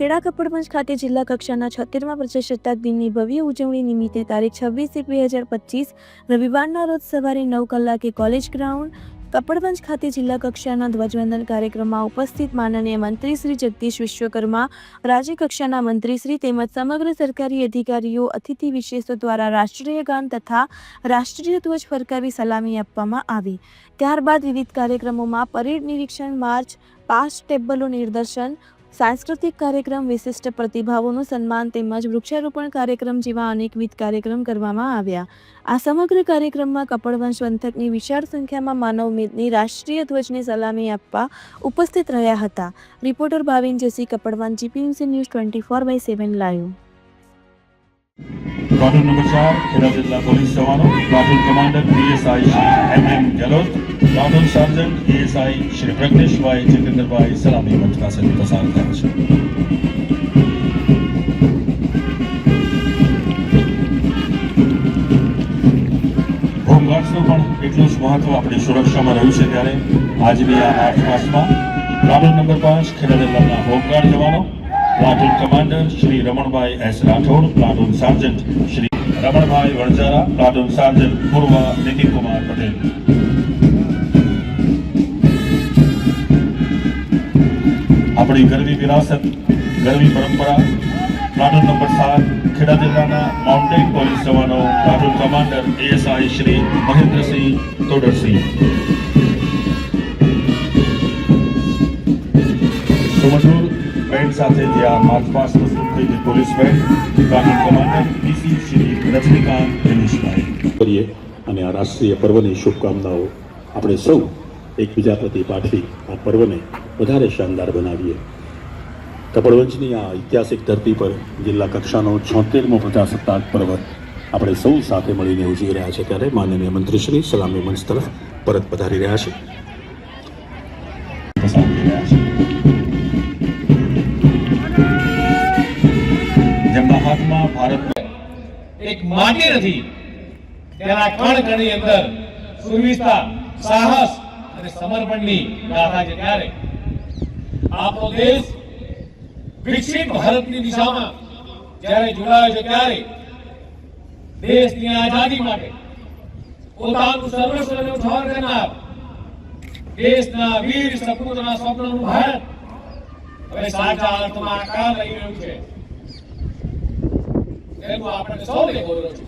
ખેડા કપડવંજ ખાતે જિલ્લા કક્ષાના છોતેરમા પ્રજાસત્તાક દિનની ભવ્ય ઉજવણી નિમિત્તે તારીખ છવ્વીસ એક બે હજાર પચીસ, રવિવારના રોજ સવારે નવ કલાકે કોલેજ ગ્રાઉન્ડ કપડવંજ ખાતે જિલ્લા કક્ષાના ધ્વજવંદન કાર્યક્રમમાં ઉપસ્થિત માનનીય મંત્રી શ્રી જગદીશ વિશ્વકર્મા, રાજ્ય કક્ષાના મંત્રીશ્રી તેમજ સમગ્ર સરકારી અધિકારીઓ, અતિથિ વિશેષો દ્વારા રાષ્ટ્રીય ગાન તથા રાષ્ટ્રીય ધ્વજ ફરકાવી સલામી આપવામાં આવી. ત્યારબાદ વિવિધ કાર્યક્રમોમાં પરેડ નિરીક્ષણ માર્ચ, પાસ ટેબલો નિદર્શન સાંસ્કૃતિક કાર્યક્રમ વિશિષ્ટ પ્રતિભાવોનું સન્માન તેમજ વૃક્ષારોપણ કાર્યક્રમ જેવા અનેકવિધ કાર્યક્રમ કરવામાં આવ્યા. આ સમગ્ર કાર્યક્રમમાં કપડવંશ પંથકની વિશાળ સંખ્યામાં માનવ મેદની રાષ્ટ્રીય ધ્વજને સલામી આપવા ઉપસ્થિત રહ્યા હતા. Reporter Bhavin Joshi Kapadvanj GPMC news twenty four by seven live platoon number ચાર ખેડા જિલ્લા પોલીસ જવાનો platoon commander PSI Shri M M Gehlot platoon sergeant PSI Shri Pragneshbhai Jagendrabhai સલામી મંચ પાસેથી પસાર થયા છે હોમગાર્ડ્સનું પણ એટલું જ મહત્વ આપણી સુરક્ષામાં રહ્યું છે ત્યારે આજની આ માર્ચ માસમાં પ્લાટૂન નંબર પાંચ ખેડા જિલ્લાના હોમગાર્ડ જવાનો platoon commander Shri Ramanbhai S Rathod platoon sergeant Shri Ramanbhai Vanjara platoon sergeant પૂર્વ નીતિનકુમાર પટેલ આપણી ગરવી વિરાસત, ગરવી પરંપરા પ્લાટુન નંબર સાત ખેડા જિલ્લાના માઉન્ટેન પોલીસ જવાનો platoon commander ASI Shri Mahendrasinh Todarsinh. સુમધુર band સાથે જે આ માર્ચ પાસ પ્રસ્તુત થઈ છે police band platoon commander PC Shri Rajnikant Dineshbhai કરીએ અને આ રાષ્ટ્રીય પર્વની શુભકામનાઓ આપણે સૌ એકબીજા પ્રતિ પાઠવી આ પર્વને વધારે શાનદાર બનાવીએ. કપડવંજની આ ઐતિહાસિક ધરતી પર જિલ્લા કક્ષાનો છોતેરમો પ્રજાસત્તાક પર્વ આપણે સૌ સાથે મળીને ઉજવી રહ્યા છે ત્યારે માનનીય મંત્રીશ્રી સલામી મંચ તરફ પરત પધારી રહ્યા છે. જેમના હાથમાં ભારત એક માટી નથી તેના કણ કણની અંદર સુરવીરતા, સાહસ અને સમર્પણની ગાથા છે. ત્યારે આપણો દેશ વિકસિત ભારતની દિશામાં જ્યારે જોડાયો છે ત્યારે દેશની આઝાદી માટે પોતાનું સર્વસ્વ ઠોર કરનાર દેશના વીર સપૂતના સ્વપ્નનું ભારત હવે સાચા અર્થમાં આકાર લઈ રહ્યું છે. એનું આપણે સૌને ગૌરવ છે.